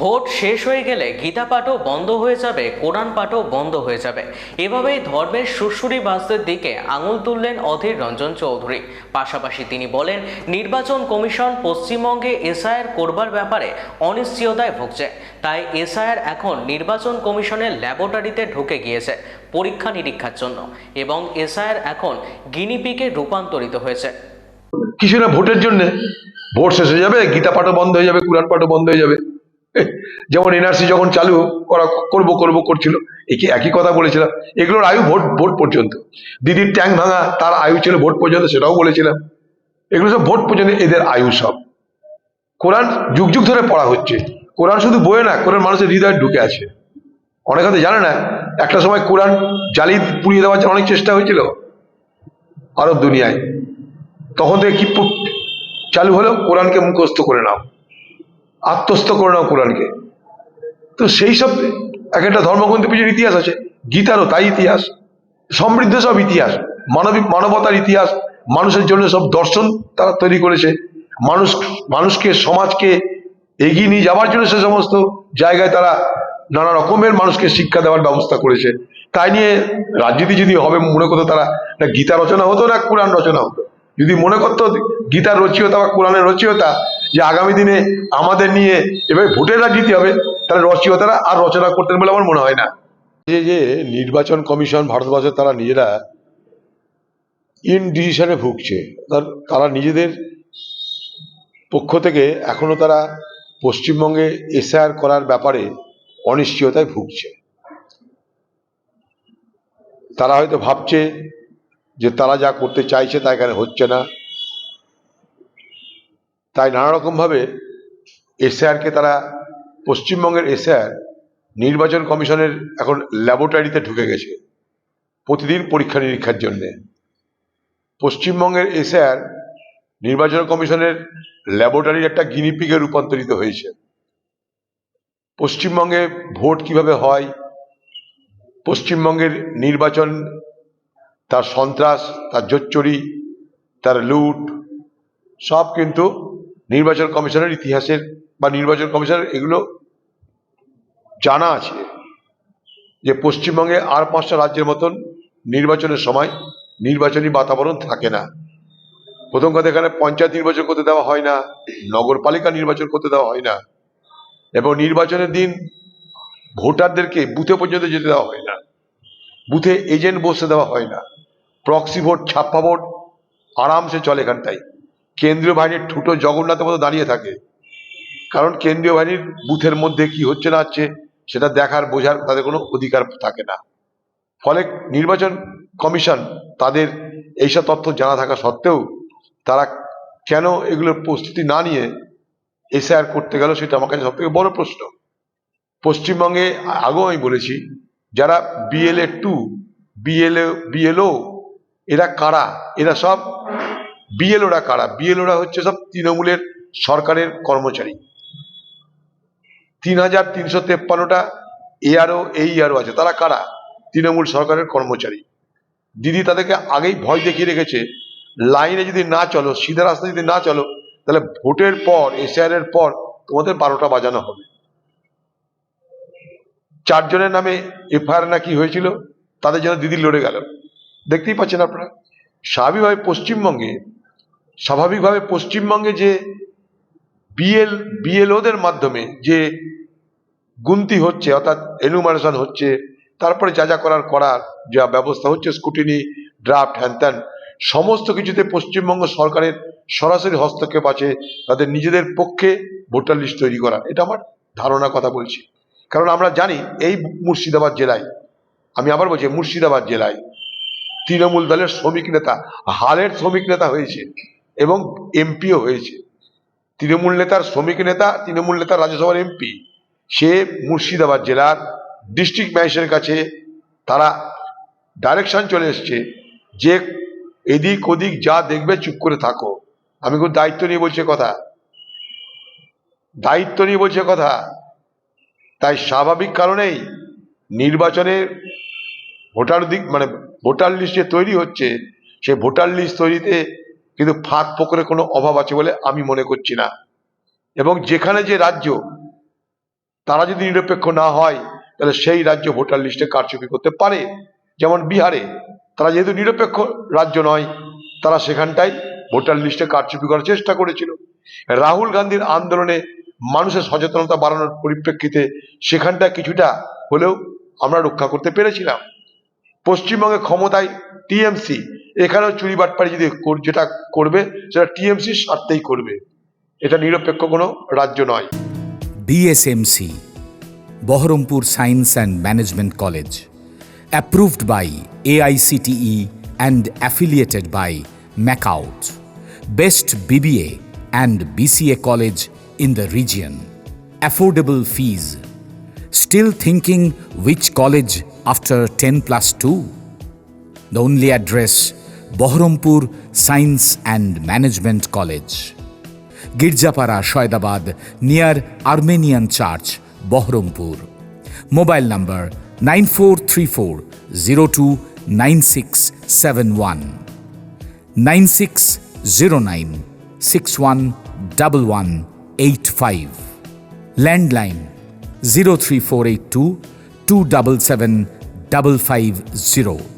Vote শেষ হয়ে গেলে গীতা পাঠও বন্ধ হয়ে যাবে কোরআন পাঠও বন্ধ হয়ে যাবে এভাবেই ধর্মের সুশুরি বাসদের দিকে আঙুল তুললেন অধীর রঞ্জন চৌধুরী পাশাপাশি তিনি বলেন নির্বাচন কমিশন পশ্চিমবঙ্গে এসআইআর করবার ব্যাপারে অনিশ্চয়তায় ভুগছে তাই এসআইআর এখন নির্বাচন কমিশনের ল্যাবরেটরিতে ঢুকে গিয়েছে পরীক্ষা নিরীক্ষার জন্য এবং এসআইআর এখন গিনিপিকে রূপান্তরিত হয়েছে কিছু না ভোটের জন্য ভোট শেষ হয়ে যাবে গীতা পাঠও বন্ধ হয়ে যাবে কোরআন পাঠও বন্ধ হয়ে যাবে যেমন এনআরসি যখন চালু করা করব করব করছিল একে একই কথা বলেছিলাম এগুলোর আয়ু ভোট ভোট পর্যন্ত দিদির ট্যাঙ্ক ভাঙা তার আয়ু ছিল ভোট পর্যন্ত সেটাও বলেছিলাম এগুলো সব ভোট পর্যন্ত এদের আয়ু সব কোরআন যুগ যুগ ধরে পড়া হচ্ছে কোরআন শুধু বয়ে না কোরআন মানুষের হৃদয়ে ঢুকে আছে অনেক হাতে জানে না একটা সময় কোরআন জালি পুড়িয়ে দেওয়ার অনেক চেষ্টা হয়েছিল আরব দুনিয়ায় তখন থেকে কি চালু হলো কোরআনকে মুখস্থ করে নাও আত্মস্থ করে নাও কোরআনকে তো সেই সব এক একটা ধর্মগ্রন্থের পিছনে ইতিহাস আছে গীতারও তাই ইতিহাস সমৃদ্ধ সব ইতিহাস মানবিক মানবতার ইতিহাস মানুষের জন্য সব দর্শন তারা তৈরি করেছে মানুষ মানুষকে সমাজকে এগিয়ে নিয়ে যাওয়ার জন্য সে সমস্ত জায়গায় তারা নানা রকমের মানুষকে শিক্ষা দেওয়ার ব্যবস্থা করেছে তাই নিয়ে রাজনীতি যদি হবে মনে করতো তারা গীতা রচনা হতো না কোরআন রচনা হতো যদি মনে করতো গীতার রচিয়তা বা কোরআনের রচিয়তা যে আগামী দিনে আমাদের নিয়ে এভাবে ভোটেরা জিতে হবে তাহলে রচিয়তারা আর রচনা করতেন বলে আমার মনে হয় না যে যে নির্বাচন কমিশন ভারতবর্ষের তারা নিজেরা ইন ভুগছে তারা নিজেদের পক্ষ থেকে এখনও তারা পশ্চিমবঙ্গে এসআর করার ব্যাপারে অনিশ্চয়তায় ভুগছে তারা হয়তো ভাবছে যে তারা যা করতে চাইছে তা এখানে হচ্ছে না তাই নানা রকমভাবে এসআরকে তারা পশ্চিমবঙ্গের এসআর নির্বাচন কমিশনের এখন ল্যাবরেটরিতে ঢুকে গেছে প্রতিদিন পরীক্ষা নিরীক্ষার জন্যে পশ্চিমবঙ্গের এসআর নির্বাচন কমিশনের ল্যাবরেটরির একটা গিনিপিকে রূপান্তরিত হয়েছে পশ্চিমবঙ্গে ভোট কিভাবে হয় পশ্চিমবঙ্গের নির্বাচন তার সন্ত্রাস তার জোচ্চুরি তার লুট সব কিন্তু নির্বাচন কমিশনের ইতিহাসের বা নির্বাচন কমিশনের এগুলো জানা আছে যে পশ্চিমবঙ্গে আর পাঁচটা রাজ্যের মতন নির্বাচনের সময় নির্বাচনী বাতাবরণ থাকে না প্রথম কথা এখানে পঞ্চায়েত নির্বাচন করতে দেওয়া হয় না নগরপালিকা নির্বাচন করতে দেওয়া হয় না এবং নির্বাচনের দিন ভোটারদেরকে বুথে পর্যন্ত যেতে দেওয়া হয় না বুথে এজেন্ট বসতে দেওয়া হয় না প্রক্সি ভোট ছাপ্পা ভোট আরামসে চলে এখানটায় কেন্দ্রীয় বাহিনীর ঠুটো জগন্নাথের মতো দাঁড়িয়ে থাকে কারণ কেন্দ্রীয় বাহিনীর বুথের মধ্যে কি হচ্ছে না হচ্ছে সেটা দেখার বোঝার তাদের কোনো অধিকার থাকে না ফলে নির্বাচন কমিশন তাদের এইসব তথ্য জানা থাকা সত্ত্বেও তারা কেন এগুলোর প্রস্তুতি না নিয়ে এসআর করতে গেল সেটা আমার কাছে সবথেকে বড় প্রশ্ন পশ্চিমবঙ্গে আগেও আমি বলেছি যারা বিএলএ টু বিএলএ বিএলও এরা কারা এরা সব বিএলওরা কারা বিএলওরা হচ্ছে সব তৃণমূলের সরকারের কর্মচারী তিন হাজার তিনশো তেপ্পান্নটা এআরও এই আরও আছে তারা কারা তৃণমূল সরকারের কর্মচারী দিদি তাদেরকে আগেই ভয় দেখিয়ে রেখেছে লাইনে যদি না চলো সিধা রাস্তা যদি না চলো তাহলে ভোটের পর এসআর এর পর তোমাদের বারোটা বাজানো হবে চারজনের নামে এফআইআর নাকি হয়েছিল তাদের জন্য দিদি লড়ে গেল দেখতেই পাচ্ছেন আপনারা স্বাভাবিকভাবে পশ্চিমবঙ্গে স্বাভাবিকভাবে পশ্চিমবঙ্গে যে বিএল বিএলওদের মাধ্যমে যে গুনতি হচ্ছে অর্থাৎ এনুমারেশন হচ্ছে তারপরে যা যা করার করার যা ব্যবস্থা হচ্ছে স্কুটিনি ড্রাফট হ্যান সমস্ত কিছুতে পশ্চিমবঙ্গ সরকারের সরাসরি হস্তক্ষেপ আছে তাদের নিজেদের পক্ষে ভোটার লিস্ট তৈরি করা এটা আমার ধারণা কথা বলছি কারণ আমরা জানি এই মুর্শিদাবাদ জেলায় আমি আবার বলছি মুর্শিদাবাদ জেলায় তৃণমূল দলের শ্রমিক নেতা হালের শ্রমিক নেতা হয়েছে এবং এমপিও হয়েছে তৃণমূল নেতার শ্রমিক নেতা তৃণমূল নেতা রাজ্যসভার এমপি সে মুর্শিদাবাদ জেলার ডিস্ট্রিক্ট ম্যাজিস্ট্রেটের কাছে তারা ডাইরেকশন চলে এসছে যে এদিক ওদিক যা দেখবে চুপ করে থাকো আমি কোনো দায়িত্ব নিয়ে বলছে কথা দায়িত্ব নিয়ে বলছে কথা তাই স্বাভাবিক কারণেই নির্বাচনের ভোটার দিক মানে ভোটার লিস্ট যে তৈরি হচ্ছে সে ভোটার লিস্ট তৈরিতে কিন্তু ফাঁক পোকরে কোনো অভাব আছে বলে আমি মনে করছি না এবং যেখানে যে রাজ্য তারা যদি নিরপেক্ষ না হয় তাহলে সেই রাজ্য ভোটার লিস্টে কারচুপি করতে পারে যেমন বিহারে তারা যেহেতু নিরপেক্ষ রাজ্য নয় তারা সেখানটায় ভোটার লিস্টে কারচুপি করার চেষ্টা করেছিল রাহুল গান্ধীর আন্দোলনে মানুষের সচেতনতা বাড়ানোর পরিপ্রেক্ষিতে সেখানটা কিছুটা হলেও আমরা রক্ষা করতে পেরেছিলাম পশ্চিমবঙ্গে ক্ষমতায় টিএমসি এখানেও চুরি বাটপাড়ি যদি যেটা করবে সেটা টিএমসির স্বার্থেই করবে এটা নিরপেক্ষ কোনো রাজ্য নয় BSMC Baharampur science and management college approved by AICTE and affiliated by MAKAUT best BBA and BCA college in the region affordable fees still thinking which college after 10 plus 2. The only address Bahrampur Science and Management College. Girjapara, Shoydabad, near Armenian Church, Bahrampur. Mobile number 9434 029671 9609 611185. Landline 03482 277550.